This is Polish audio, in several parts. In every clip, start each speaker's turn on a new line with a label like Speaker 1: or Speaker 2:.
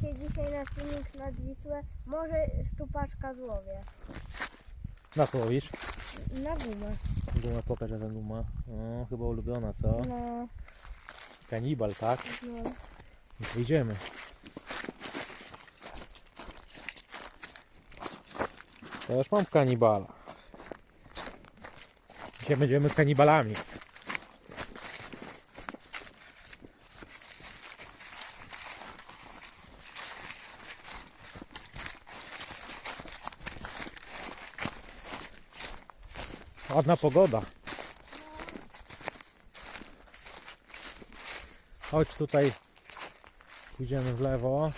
Speaker 1: się dzisiaj na filmik nad Wisłę. Może szczupaczka złowię.
Speaker 2: Na co łowisz?
Speaker 1: Na gumę.
Speaker 2: Guma, pokaż jaka guma. O, chyba ulubiona, co?
Speaker 1: No,
Speaker 2: Kanibal, tak?
Speaker 1: no.
Speaker 2: No to idziemy. To już mam kanibala. Dzisiaj będziemy kanibalami. Ładna pogoda. Chodź tutaj. Pójdziemy w lewo.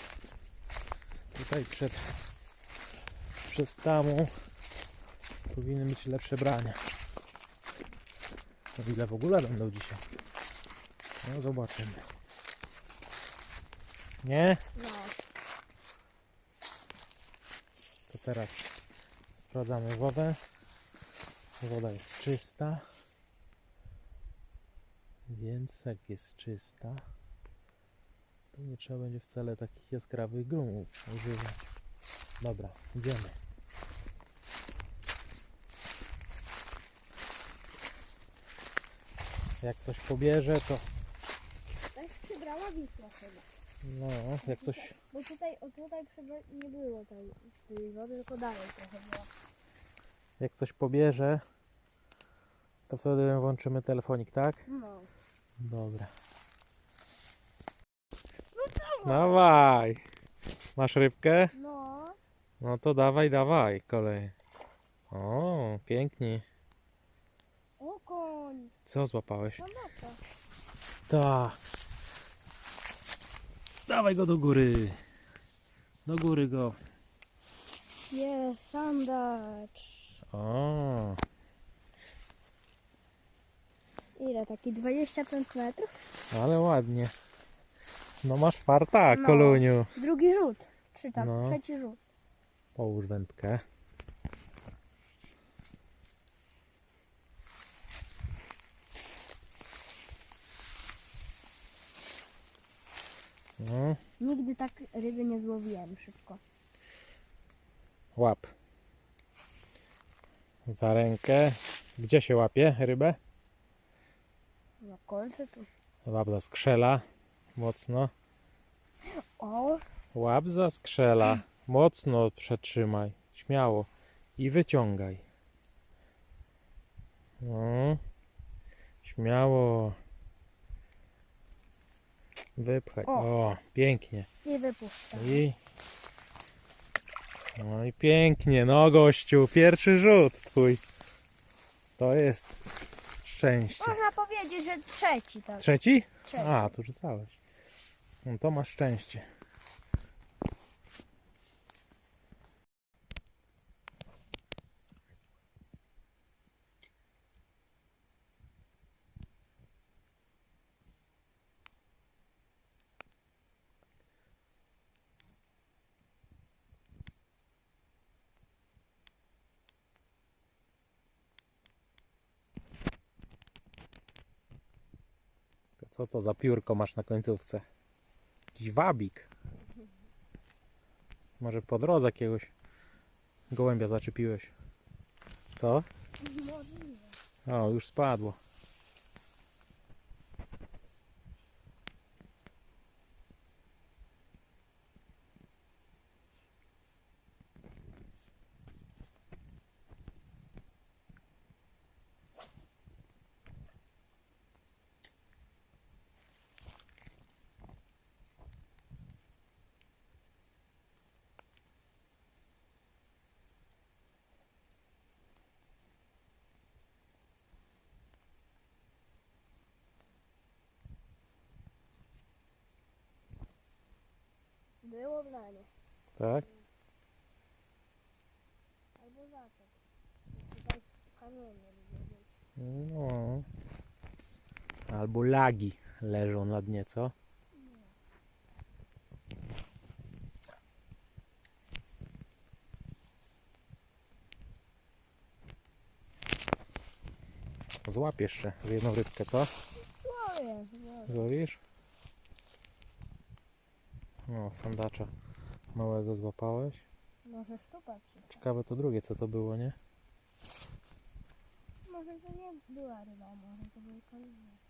Speaker 2: Tutaj przed przed tamą powinny być lepsze brania. O ile w ogóle będą dzisiaj. No zobaczymy. Nie?
Speaker 1: no.
Speaker 2: To teraz sprawdzamy wodę. Woda jest czysta. Więc jak jest czysta, to nie trzeba będzie wcale takich jaskrawych grumów używać. Dobra, idziemy. Jak coś pobierze, to
Speaker 1: Tak przybrała Wisła chyba.
Speaker 2: no, jak coś
Speaker 1: Bo tutaj, o tutaj nie było tej, tej wody, tylko dalej trochę było.
Speaker 2: Jak coś pobierze, to wtedy włączymy telefonik, tak?
Speaker 1: No.
Speaker 2: Dobra. Dawaj. Masz rybkę?
Speaker 1: No.
Speaker 2: No to dawaj, dawaj, kolej. O, pięknie.
Speaker 1: O koń.
Speaker 2: Co złapałeś?
Speaker 1: Samota.
Speaker 2: Tak. Dawaj go do góry. Do góry go.
Speaker 1: Jest, sandacz.
Speaker 2: O,
Speaker 1: Ile? Taki 25 metrów?
Speaker 2: ale ładnie. No masz farta,
Speaker 1: No.
Speaker 2: koluniu.
Speaker 1: Drugi rzut. Czy tam,
Speaker 2: No.
Speaker 1: trzeci rzut.
Speaker 2: Połóż wędkę. No,
Speaker 1: Nigdy tak ryby nie złowiłem szybko.
Speaker 2: łap. Za rękę. Gdzie się łapie rybę?
Speaker 1: Na kolce tu.
Speaker 2: Łap za skrzela. Mocno.
Speaker 1: O,
Speaker 2: Łap za skrzela. Mocno przetrzymaj. Śmiało. I wyciągaj. No. Śmiało. Wypchaj.
Speaker 1: O.
Speaker 2: Pięknie.
Speaker 1: i wypuszczam.
Speaker 2: I. No i pięknie. No gościu, pierwszy rzut twój. To jest szczęście.
Speaker 1: Można powiedzieć, że trzeci tak.
Speaker 2: Trzeci?
Speaker 1: Trzeci.
Speaker 2: A, tu rzucałeś. No to masz szczęście. Co to za piórko masz na końcówce? Jakiś wabik. Może po drodze jakiegoś gołębia zaczepiłeś. Co? O, już spadło.
Speaker 1: Było branie.
Speaker 2: Tak?
Speaker 1: Albo. Tutaj kamienie lubię.
Speaker 2: No. Albo lagi leżą na dnie, co? Złap jeszcze jedną rybkę, co?
Speaker 1: Jest, jest.
Speaker 2: Złowisz? No, sandacza małego złapałeś.
Speaker 1: Możesz tu patrzeć.
Speaker 2: Ciekawe to drugie, co to było, nie?
Speaker 1: Może to nie była ryba, może to był kalibr.